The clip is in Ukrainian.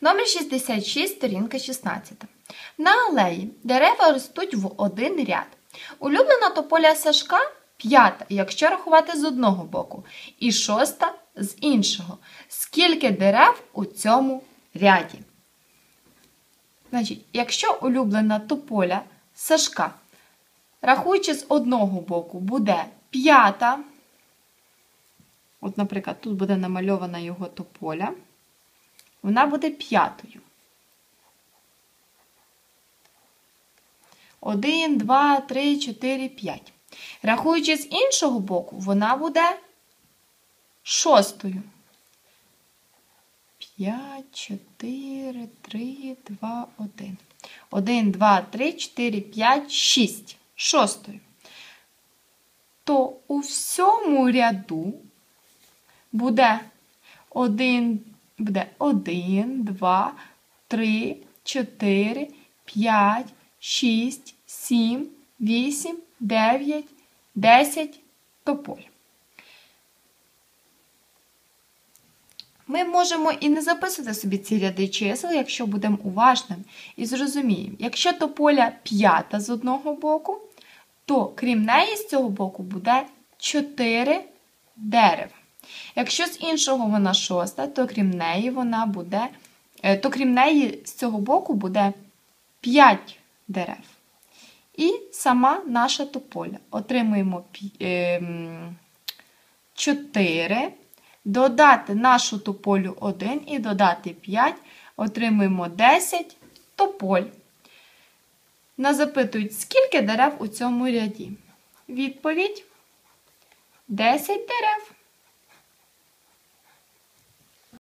Номер 66, сторінка 16. На алеї дерева ростуть в один ряд. Улюблена тополя Сашка п'ята, якщо рахувати з одного боку, і шоста з іншого. Скільки дерев у цьому ряді? Значить, якщо улюблена тополя Сашка, рахуючи з одного боку, буде п'ята. От, наприклад, тут буде намальована його тополя. Вона буде п'ятою. Один, два, три, чотири, п'ять. Рахуючи з іншого боку, вона буде шостою. П'ять, чотири, три, два, один. Один, два, три, чотири, п'ять, шість. Шостою. То у всьому ряду буде один, буде один, два, три, чотири, п'ять, шість, сім, вісім, дев'ять, десять тополь. Ми можемо і не записувати собі ці ряди чисел, якщо будемо уважним і зрозуміємо, якщо тополя п'ята з одного боку, то крім неї з цього боку буде 4 дерева. Якщо з іншого вона шоста, то крім неї вона буде, е, то крім неї з цього боку буде 5 дерев. І сама наша тополя. Отримуємо 4, додати нашу тополю 1 і додати 5, отримуємо 10 тополь. Нас запитують, скільки дерев у цьому ряді? Відповідь 10 дерев.